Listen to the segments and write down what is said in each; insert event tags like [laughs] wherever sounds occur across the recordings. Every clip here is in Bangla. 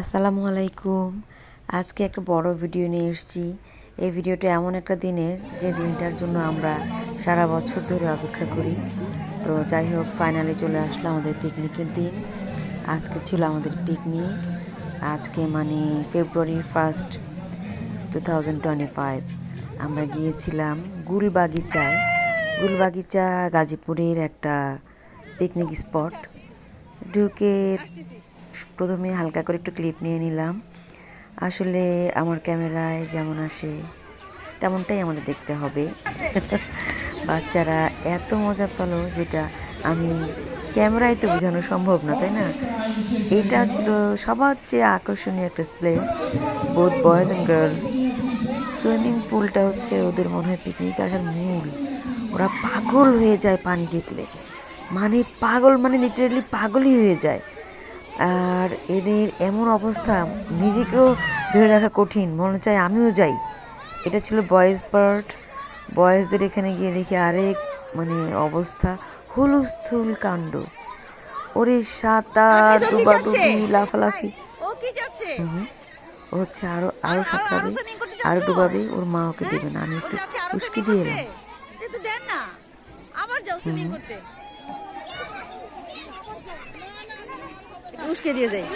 আসসালামু আলাইকুম আজকে একটা বড় ভিডিও নিয়ে এসেছি। এই ভিডিওটা এমন একটা দিনের, যে দিনটার জন্য আমরা সারা বছর ধরে অপেক্ষা করি। তো যাই হোক ফাইনালি চলে আসলো আমাদের পিকনিকের দিন। আজকে ছিল আমাদের পিকনিক আজকে মানে ফেব্রুয়ারির first two thousand twenty five আমরা গিয়েছিলাম গুলবাগিচায় গুলবাগিচা গাজীপুরের একটা পিকনিক স্পট ঢুকে প্রথমে হালকা করে একটু ক্লিপ নিয়ে নিলাম। আসলে আমার ক্যামেরায় যেমন আসে, তেমনটাই আমাদের দেখতে হবে। [laughs] বাচ্চারা এত মজা পেল যেটা আমি ক্যামেরায় তো বোঝানো সম্ভব না, তাই না? এটা ছিল সবার চেয়ে আকর্ষণীয় একটা place both boys and girls swimming পুলটা হচ্ছে ওদের মনে হয় পিকনিক আসার মূল। ওরা পাগল হয়ে যায় পানি দেখলে। মানে পাগল মানে লিটারেলি পাগলই হয়ে যায়। আর এদের এমন অবস্থা নিজেকেও ধরে রাখা কঠিন। মনে চায় আমিও যাই। এটা ছিল বয়েজ পার্ট বয়েজদের এখানে গিয়ে দেখি আরেক মানে অবস্থা। হুলুস্থুল কাণ্ড। ওরে সাঁতার ডুবাডুবি লাফালাফি। ও হচ্ছে আরও আরও সাঁতরাবে। swimming করতে আরও ডুবাবে ওর মা ওকে দেবে না। আমি একটু উস্কি দিয়ে এলাম একটু দেন না আবার যাও সুইমিং করতে একটু উস্কে দিয়ে যাই।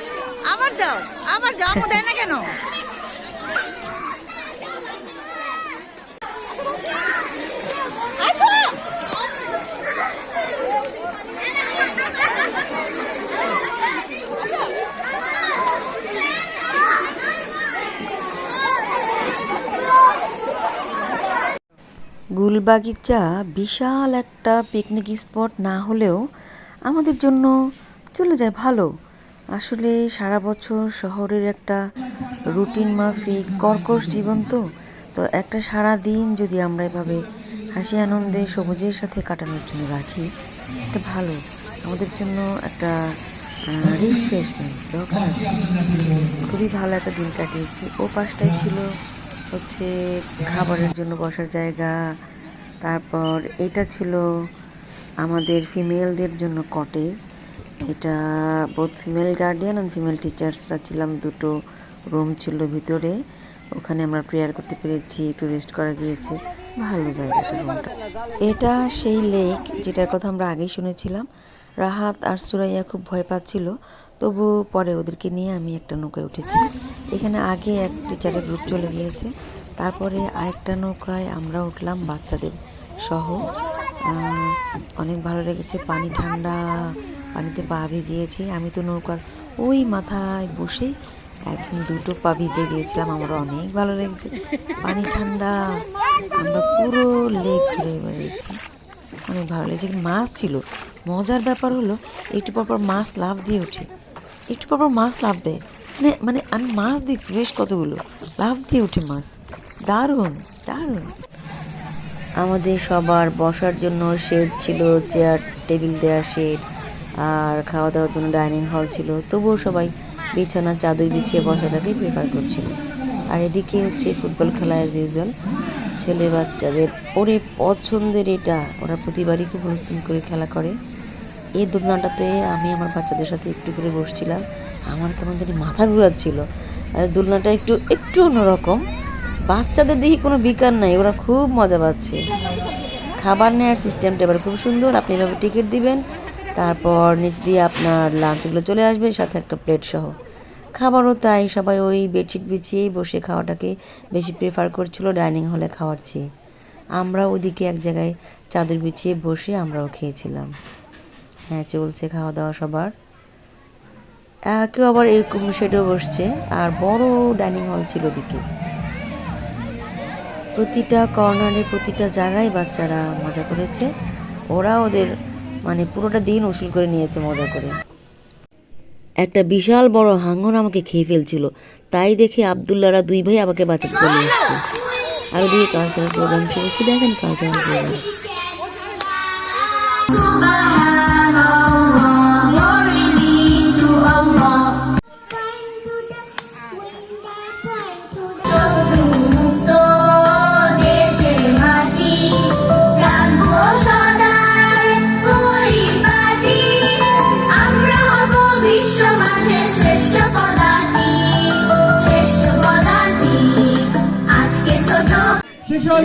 আবার দাও, আবার যাও আমু দেয় না কেন? গুলবাগিচা বিশাল একটা পিকনিক স্পট না হলেও আমাদের জন্য চলে যায় ভালো। আসলে সারা বছর শহরের একটা রুটিন মাফিক কর্কশ জীবন তো তো একটা সারা দিন যদি আমরা এভাবে হাসি আনন্দে সবুজের সাথে কাটানোর জন্য রাখি, এটা ভালো। আমাদের জন্য একটা রিফ্রেশমেন্ট দরকার আছে। খুবই ভালো একটা দিন কাটিয়েছি। ও পাশটাই ছিল হচ্ছে খাবারের জন্য বসার জায়গা, তারপর এটা ছিল আমাদের ফিমেলদের জন্য কটেজ এটা বোধ ফিমেল গার্ডিয়ান অ্যান্ড ফিমেল টিচার্সরা ছিলাম, দুটো রুম ছিল ভিতরে। ওখানে আমরা প্রেয়ার করতে পেরেছি, একটু রেস্ট করা গিয়েছে। ভালো জায়গাটা এটা সেই লেক যেটার কথা আমরা আগেই শুনেছিলাম। রাহাত আর সুরাইয়া খুব ভয় পাচ্ছিল, তবু পরে ওদেরকে নিয়ে আমি একটা নৌকায় উঠেছি। এখানে আগে এক টিচারের গ্রুপ চলে গিয়েছে। তারপরে আরেকটা নৌকায় আমরা উঠলাম বাচ্চাদের সহ। অনেক ভালো লেগেছে, পানি ঠান্ডা পানিতে পা ভিজিয়েছি। আমি তো নৌকার ওই মাথায় বসে একদম দুটো পা ভিজিয়ে দিয়েছিলাম। আমার অনেক ভালো লেগেছে। পানি ঠান্ডা। আমরা পুরো লেক ঘুরে বেড়িয়েছি অনেক ভালো লেগেছে। মাছ ছিল। মজার ব্যাপার হলো, একটু পর পর মাছ লাভ দিয়ে ওঠে। একটু পর পর মাছ লাভ দেয়। মানে মানে আমি মাছ দেখছি বেশ কতগুলো। লাভ দিয়ে ওঠে মাছ। দারুণ দারুণ। আমাদের সবার বসার জন্য শেড ছিল, চেয়ার, টেবিল দেওয়ার শেড। আর খাওয়া দাওয়ার জন্য ডাইনিং হল ছিল। তবুও সবাই বিছানার চাদর বিছিয়ে বসাটাকেই প্রেফার করছিল। আর এদিকে হচ্ছে ফুটবল খেলা অ্যাজ ইউজুয়াল ছেলে বাচ্চাদের, ওরে পছন্দের এটা। ওরা প্রতিবারই খুব হুলস্থুল করে খেলা করে। এই দোলনাটাতে আমি আমার বাচ্চাদের সাথে একটু করে বসছিলাম। আমার কেমন জানি মাথা ঘুরাচ্ছিল। দোলনাটা একটু একটু অন্যরকম। বাচ্চাদের দেখি কোনো বিকার নাই, ওরা খুব মজা পাচ্ছে। খাবার নেওয়ার সিস্টেমটা এবার খুব সুন্দর। আপনি এভাবে টিকিট দিবেন তারপর নিচ দিয়ে আপনার লাঞ্চগুলো চলে আসবে, সাথে একটা প্লেট সহ। খাবারও তাই, সবাই ওই বেডশিট বিছিয়েই বসে খাওয়াটাকে বেশি প্রেফার করছিল ডাইনিং হলে খাওয়ার চেয়ে। আমরা ওদিকে এক জায়গায় চাদর বিছিয়ে বসে আমরাও খেয়েছিলাম। হ্যাঁ চলছে খাওয়া দাওয়া সবার কেউ আবার এরকম শেডেও বসছে, আর বড় ডাইনিং হল ছিল ওদিকে। প্রতিটা কর্নারে, প্রতিটা জায়গায় বাচ্চারা মজা করেছে। ওরা ওদের মানে পুরোটা দিন উসুল করে নিয়েছে মজা করে। একটা বিশাল বড় হাঙ্গর আমাকে খেয়ে ফেলছিল। তাই দেখে আবদুল্লারা দুই ভাই আমাকে বাঁচাতে চলে এসছে। আর ওদিকে কালচারাল প্রোগ্রাম চলছে দেখেন cultural programme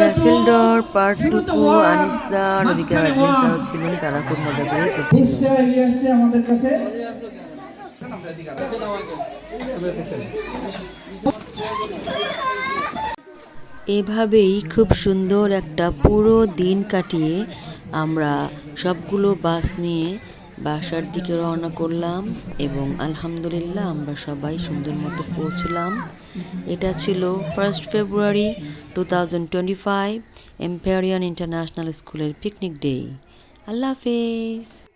raffle draw part টুকু আনিসা আর ওদিকে অ্যাডভেঞ্চারও ছিলেন তারা খুব মজা করে করছিল। আমাদের কাছে। এভাবেই খুব সুন্দর একটা পুরো দিন কাটিয়ে আমরা সবগুলো বাস নিয়ে বাসার দিকে রওনা করলাম এবং আলহামদুলিল্লাহ আমরা সবাই সুন্দর মতো পৌঁছলাম। এটা ছিল first February two thousand twenty five Emperian international স্কুলের পিকনিক ডে আল্লাহ হাফিজ।